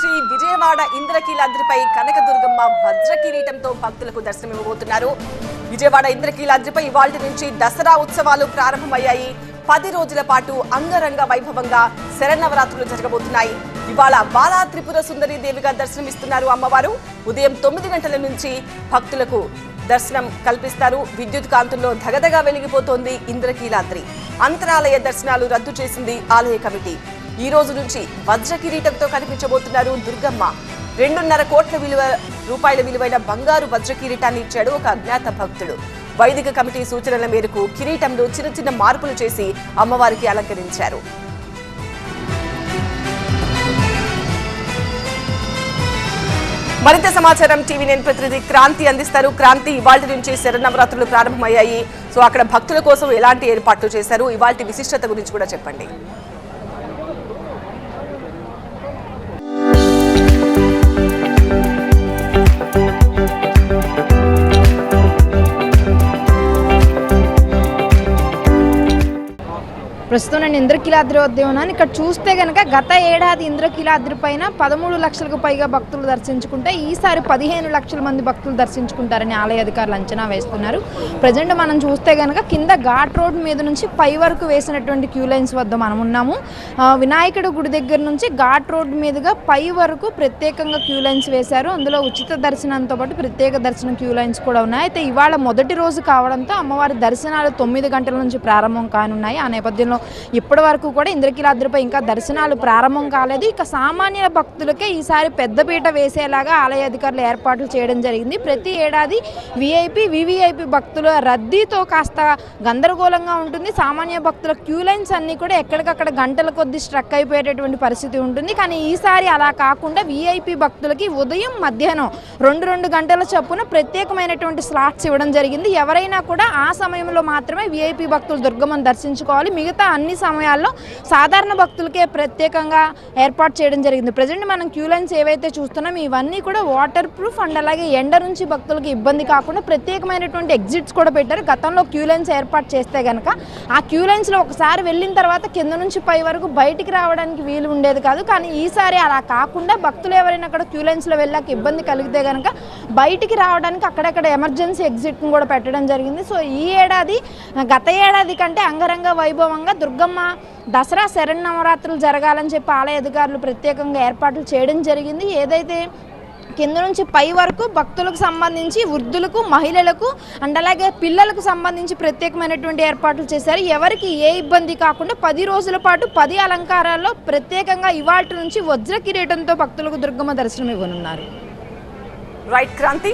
నుంచి విజయవాడ ఇంద్రకీలాద్రిపై కనకదుర్గమ్మ వజ్ర కిరీటంతో భక్తులకు దర్శనమివ్వబోతున్నారు. విజయవాడ ఇంద్రకీలాద్రిపై ఇవాళ నుంచి దసరా ఉత్సవాలు ప్రారంభమయ్యాయి. పది రోజుల పాటు అంగరంగ వైభవంగా శరన్నవరాత్రులు జరగబోతున్నాయి. ఇవాళ బాలా త్రిపుర సుందరి దేవిగా దర్శనమిస్తున్నారు అమ్మవారు. ఉదయం తొమ్మిది గంటల నుంచి భక్తులకు దర్శనం కల్పిస్తారు. విద్యుత్ కాంతుల్లో ధగధగా వెలిగిపోతోంది ఇంద్రకీలాద్రి. అంతరాలయ దర్శనాలు రద్దు చేసింది ఆలయ కమిటీ. ఈ రోజు నుంచి వజ్ర కిరీటంతో కనిపించబోతున్నారు దుర్గమ్మ. రెండున్నర కోట్ల విలువ రూపాయల విలువైన బంగారు వజ్ర కిరీటాన్ని ఇచ్చాడు ఒక అజ్ఞాత భక్తుడు. వైదిక కమిటీ సూచనల మేరకు కిరీటంలో చిన్న చిన్న మార్పులు చేసి అమ్మవారికి అలంకరించారు. మరింత సమాచారం టీవీ నేను ప్రతినిధి క్రాంతి అందిస్తారు. క్రాంతి ఇవాళ నుంచి శరన్నవరాత్రులు ప్రారంభమయ్యాయి. సో అక్కడ భక్తుల కోసం ఎలాంటి ఏర్పాట్లు చేశారు? ఇవాళ విశిష్టత గురించి కూడా చెప్పండి. ప్రస్తుతం నేను ఇంద్రకీలాద్రి వద్ద ఉన్నాను ఇక్కడ చూస్తే కనుక గత ఏడాది ఇంద్రకీలాద్రి పైన పదమూడు లక్షలకు పైగా భక్తులు దర్శించుకుంటే ఈసారి పదిహేను లక్షల మంది భక్తులు దర్శించుకుంటారని ఆలయ అధికారులు అంచనా వేస్తున్నారు. ప్రజెంట్ మనం చూస్తే కనుక కింద ఘాట్ రోడ్ మీద నుంచి పై వరకు వేసినటువంటి క్యూ లైన్స్ వద్ద మనం ఉన్నాము. వినాయకుడు గుడి దగ్గర నుంచి ఘాట్ రోడ్ మీదుగా పై వరకు ప్రత్యేకంగా క్యూ లైన్స్ వేశారు. అందులో ఉచిత దర్శనంతో పాటు ప్రత్యేక దర్శనం క్యూ లైన్స్ కూడా ఉన్నాయి. అయితే ఇవాళ మొదటి రోజు కావడంతో అమ్మవారి దర్శనాలు తొమ్మిది గంటల నుంచి ప్రారంభం కానున్నాయి. ఆ నేపథ్యంలో ఇప్పటి వరకు కూడా ఇంద్రకీలాద్రిపై ఇంకా దర్శనాలు ప్రారంభం కాలేదు. ఇక సామాన్య భక్తులకే ఈసారి పెద్దపీట వేసేలాగా ఆలయ అధికారులు ఏర్పాట్లు చేయడం జరిగింది. ప్రతి ఏడాది విఐపి వివిఐపి భక్తుల రద్దీతో కాస్త గందరగోళంగా ఉంటుంది. సామాన్య భక్తుల క్యూ లైన్స్ అన్నీ కూడా ఎక్కడికక్కడ గంటల కొద్ది స్ట్రక్ అయిపోయేటటువంటి పరిస్థితి ఉంటుంది. కానీ ఈసారి అలా కాకుండా విఐపి భక్తులకి ఉదయం మధ్యాహ్నం రెండు రెండు గంటల చొప్పున ప్రత్యేకమైనటువంటి స్లాట్స్ ఇవ్వడం జరిగింది. ఎవరైనా కూడా ఆ సమయంలో మాత్రమే విఐపి భక్తులు దుర్గమ్మను దర్శించుకోవాలి. మిగతా అన్ని సమయాల్లో సాధారణ భక్తులకే ప్రత్యేకంగా ఏర్పాటు చేయడం జరిగింది. ప్రజెంట్ మనం క్యూ లైన్స్ ఏవైతే చూస్తున్నాం ఇవన్నీ కూడా వాటర్ ప్రూఫ్ అండ్ అలాగే ఎండ నుంచి భక్తులకు ఇబ్బంది కాకుండా ప్రత్యేకమైనటువంటి ఎగ్జిట్స్ కూడా పెట్టారు. గతంలో క్యూ లైన్స్ ఏర్పాటు చేస్తే కనుక ఆ క్యూ లైన్స్లో ఒకసారి వెళ్ళిన తర్వాత కింద నుంచి పై వరకు బయటికి రావడానికి వీలు ఉండేది కాదు. కానీ ఈసారి అలా కాకుండా భక్తులు ఎవరైనా అక్కడ క్యూ లైన్స్లో వెళ్ళాక ఇబ్బంది కలిగితే కనుక బయటికి రావడానికి అక్కడక్కడ ఎమర్జెన్సీ ఎగ్జిట్ను కూడా పెట్టడం జరిగింది. సో ఈ ఏడాది గత ఏడాది కంటే అంగరంగ వైభవంగా దుర్గమ్మ దసరా శరణవరాత్రులు జరగాలని చెప్పి ఆలయ అధికారులు ప్రత్యేకంగా ఏర్పాట్లు చేయడం జరిగింది. ఏదైతే కింద నుంచి పై వరకు భక్తులకు సంబంధించి వృద్ధులకు మహిళలకు అండ్ అలాగే పిల్లలకు సంబంధించి ప్రత్యేకమైనటువంటి ఏర్పాట్లు చేశారు. ఎవరికి ఏ ఇబ్బంది కాకుండా పది రోజుల పాటు పది అలంకారాల్లో ప్రత్యేకంగా ఇవాళ నుంచి వజ్ర కిరీటంతో భక్తులకు దుర్గమ్మ దర్శనం ఇవ్వనున్నారు. రైట్ క్రాంతి.